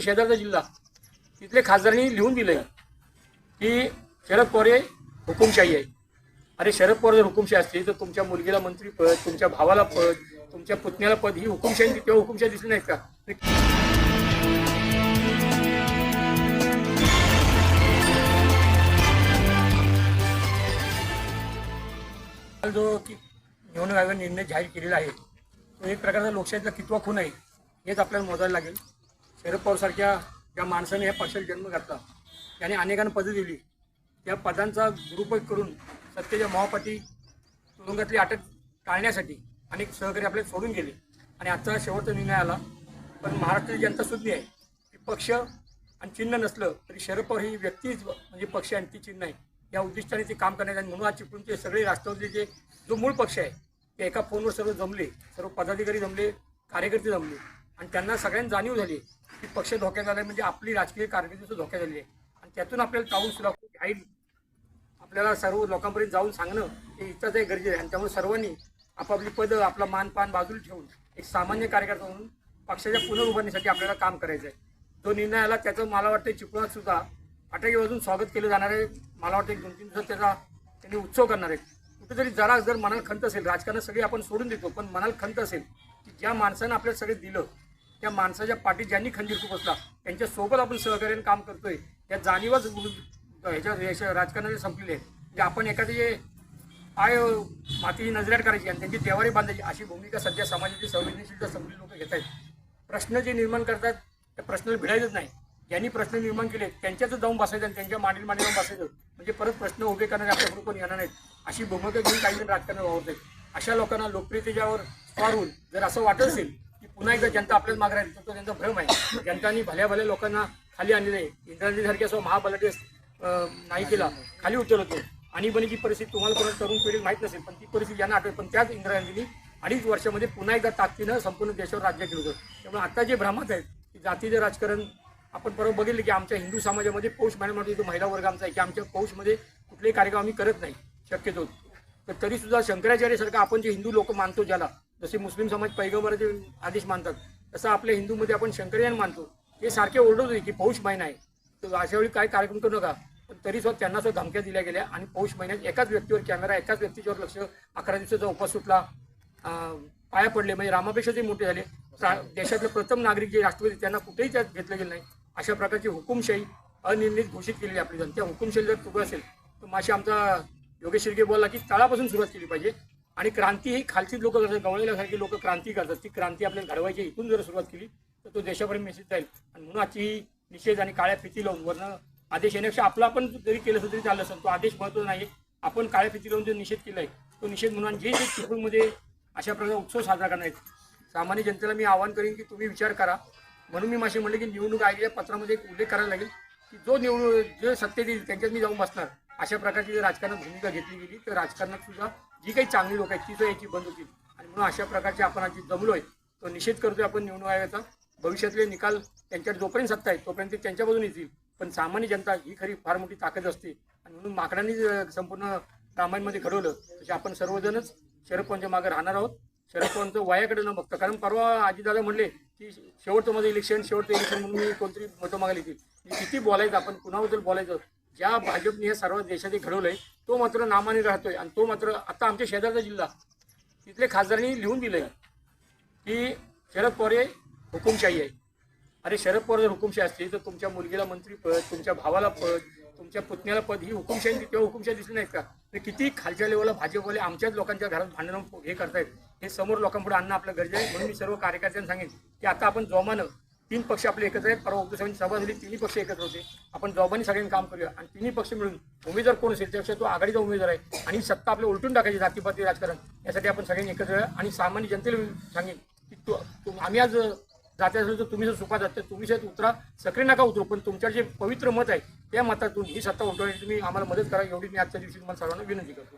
शेजारचा जिल्हा तिथले खासदारांनी लिहून दिलंय की शरद पवार हे हुकुमशाही आहे. अरे शरद पवार जर हुकुमशाही असली तर तुमच्या मुलगीला मंत्री पद तुमच्या भावाला पद तुमच्या पुतण्याला पद ही हुकुमशाही तेव्हा हुकुमशाही दिसली नाही का? जो की निवडणूक आयोगाने निर्णय जाहीर केलेला आहे तो एक प्रकारचा लोकशाहीचा कितवा खून आहे हेच आपल्याला मोजायला लागेल. शरद पवारसारख्या ज्या माणसाने या पक्षाला जन्म घातला त्याने अनेकांना पदं दिली. त्या पदांचा दुरुपयोग करून सत्तेच्या मोहापाठी तुरुंगातली अटक टाळण्यासाठी अनेक सहकारी आपले सोडून गेले. आणि आजचा शेवटचा निर्णय आला. पण महाराष्ट्राची जनता सुज्ञ आहे. की पक्ष आणि चिन्ह नसलं तरी शरद पवार ही व्यक्तीच म्हणजे पक्ष आणि ती चिन्ह आहे. या उद्दिष्टाने ते काम करण्यात आणि म्हणून आज चिपळूणचे सगळे राष्ट्रवादीचे जो मूळ पक्ष आहे ते एका फोनवर सर्व जमले. सर्व पदाधिकारी जमले कार्यकर्ते जमले. आणि त्यांना सगळ्यांना जाणीव झाली की पक्ष धोक्यात आला म्हणजे आपली राजकीय कारकिर्दी धोक्यात झाली आहे. आणि त्यातून आपल्याला टाळून सुद्धा घाईल आपल्याला सर्व लोकांपर्यंत जाऊन सांगणं हे इतकंच आहे गरजेचं आहे. आणि त्यामुळे सर्वांनी आपापली पदं आपला मानपान बाजूला ठेवून एक सामान्य कार्यकर्ता म्हणून पक्षाच्या पुनरुभारणीसाठी आपल्याला काम करायचं आहे. जो निर्णय आला त्याचं मला वाटतं चिपळूणात सुद्धा फटाके वाजून स्वागत केलं जाणार आहे. मला वाटतं एक दोन तीन दिवसात त्याचा त्यांनी उत्सव करणार आहेत. कुठेतरी जरा जर मनाला खंत असेल राजकारण सगळी आपण सोडून देतो पण मनाला खंत असेल की ज्या माणसानं आपल्याला सगळे दिलं त्या माणसाच्या पाठीत ज्यांनी खंजीर खुपसला त्यांच्यासोबत आपण सहकार्याने काम करतोय त्या जाणीवच ह्याच्या ह्याच्या राजकारणाने संपलेले आहेत. म्हणजे आपण एखादी पाय मातीची नजरेट करायची आणि त्यांची देवारी बांधायची अशी भूमिका सध्या समाजाची संवेदनशीलता संपली लोक घेत आहेत. प्रश्न जे निर्माण करतात त्या प्रश्नाला भिडायचंच नाही. ज्यांनी प्रश्न निर्माण केले त्यांच्याच जाऊन बसायचं आणि त्यांच्या मांडील मांडी जाऊन बसायचं. म्हणजे परत प्रश्न उभे करणारे आपल्याकडून कोण येणार नाहीत. अशी भूमिका घेऊन काही जण राजकारण वावरत आहेत. अशा लोकांना लोकप्रियतेच्यावर स्वार होऊन जर असं वाटत असेल पुन्हा एकदा जनता आपल्याच मागे राहील. तो त्यांचा भ्रम आहे. जनतानी भल्या भल्या लोकांना खाली आणलेलं आहे इंद्रायणीसारखी असं महाबलाटे नाही केला. खाली उतरवतो आणीबाणीची परिस्थिती तुम्हाला परत तरुण पिढी माहीत नसेल पण ती परिस्थिती ज्यांना आठवते. पण त्याच इंदिरा गांधींनी अडीच वर्षामध्ये पुन्हा एकदा ताकदीनं संपूर्ण देशावर राज्य केलं होतं. त्यामुळे आता जे भ्रमात आहेत की जातीचं राजकारण आपण परवा बघितलं की आमच्या हिंदू समाजामध्ये पौष महिन्यामध्ये जो महिला वर्ग आमचा आहे की आमच्या पौषमध्ये कुठलेही कार्यक्रम आम्ही करत नाही शक्यतो. तर तरीसुद्धा शंकराचार्यासारखं आपण जे हिंदू लोक मानतो ज्याला जसे मुस्लिम समाज पैगंबराचे आदेश मानतात तसं आपल्या हिंदूमध्ये आपण शंकरयान मानतो. हे सारखे ओरडत होते की पौष महिना आहे. तर अशा वेळी काय कार्यक्रम करू नका. पण तरी सुद्धा त्यांना सुद्धा धमक्या दिल्या गेल्या आणि पौष महिन्यात एकाच व्यक्तीवर कॅमेरा एकाच व्यक्तीच्यावर लक्ष अकरा दिवसाचा उपास सुटला. पाया पडले. म्हणजे रामापेक्षा ते मोठे झाले. देशातले प्रथम नागरिक जे राष्ट्रपती त्यांना कुठेही त्यात घेतलं गेलं नाही. अशा प्रकारची हुकुमशाही अनिर्णित घोषित केलेली आपली जन त्या हुकुमशाही जर तुकडं असेल तर माशी आमचा योगेश शिर्के बोलला की तळापासून सुरुवात केली पाहिजे. आणि क्रांती ही खालची लोक करतात गवळलेल्यासारखी लोक क्रांती करतात. ती क्रांती आपल्याला घडवायची इथून जर सुरुवात केली तर तो देशापर्यंत मेसेज जाईल. आणि म्हणून आजची ही निषेध आणि काळ्या फिती लावून वरनं आदेश येण्यापेक्षा आपला आपण जरी केलं असं तरी चाललं असेल तो आदेश महत्त्वाचा नाही आपण काळ्या फिती लावून जो निषेध केला आहे तो निषेध म्हणून जे जे चिपळूणमध्ये अशा प्रकारचा उत्सव साजरा करणार आहेत सामान्य जनतेला मी आवाहन करेन की तुम्ही विचार करा. म्हणून मी माझे म्हणले की निवडणूक आयोगाच्या पत्रामध्ये एक उल्लेख करायला लागेल की जो निवडणूक जे सत्तेत येईल त्यांच्यात मी जाऊन बसणार. अशा प्रकारची जर राजकारणात भूमिका घेतली गेली तर राजकारणात सुद्धा जी काही चांगली लोक आहेत ती सुद्धा याची बंद होतील. आणि म्हणून अशा प्रकारचे आपण आज जे जमलोय तो निषेध करतोय आपण निवडणूक आयोगाचा. भविष्यातले निकाल त्यांच्यात जोपर्यंत सत्ता आहे तोपर्यंत ते त्यांच्या येतील. पण सामान्य जनता ही खरी फार मोठी ताकद असते. आणि म्हणून माकडांनी संपूर्ण रामायणमध्ये घडवलं तसे आपण सर्वजणच शरद पवारांच्या मागे राहणार आहोत. शरद पवारांचं वयाकडे न बघता कारण परवा आजीदादा म्हणले की शेवटचं माझं इलेक्शन शेवटचं इलेक्शन म्हणून मी कोणतरी मतं मागायला येतील किती बोलायचं आपण कुणाबद्दल बोलायचं? ज्या भाजपने हे सर्व देशात घडवलंय तो मात्र नामाने राहतोय. आणि तो मात्र आता आमच्या शेजारचा जिल्हा. तिथले खासदारांनी लिहून दिलंय की शरद पवार हे हुकुमशाही आहे अरे शरद पवार जर हुकुमशाही असली तर तुमच्या मुलगीला मंत्रीपद तुमच्या भावाला पद तुमच्या पुतण्याला पद ही हुकुमशाही तेव्हा हुकुमशाही दिसली नाहीत का? तर किती खालच्या लेवलला भाजपवाले आमच्याच लोकांच्या घरात भांडणं हे करतायत. हे समोर लोकांपुढे आणणं आपलं गरजे आहे. म्हणून मी सर्व कार्यकर्त्यांना सांगेन की आता आपण जोमानं तीन पक्ष आपले एकत्र आहेत. परवा उपदेशांची सभा झाली. तिन्ही पक्ष एकत्र होते. आपण जोमाने सगळ्यांनी काम करूया. आणि तिन्ही पक्ष मिळून उमेदवार कोण असेल त्यापेक्षा तो आघाडीचा उमेदवार आहे. आणि सत्ता आपल्या उलटून टाकायची जातीपाती राजकारण. यासाठी आपण सगळ्यांनी एकत्र आणि सामान्य जनतेला सांगेन की तो आम्ही आज जाते असेल तर तुम्ही जर सुपात जात तर तुम्ही सहित उतरा. सक्रिय नका उतरू. पण तुमच्या जे पवित्र मत आहे त्या मतातून ही सत्ता उलटवण्याची तुम्ही आम्हाला मदत करा. एवढी मी आजच्या दिवशी तुम्हाला सर्वांना विनंती करतो.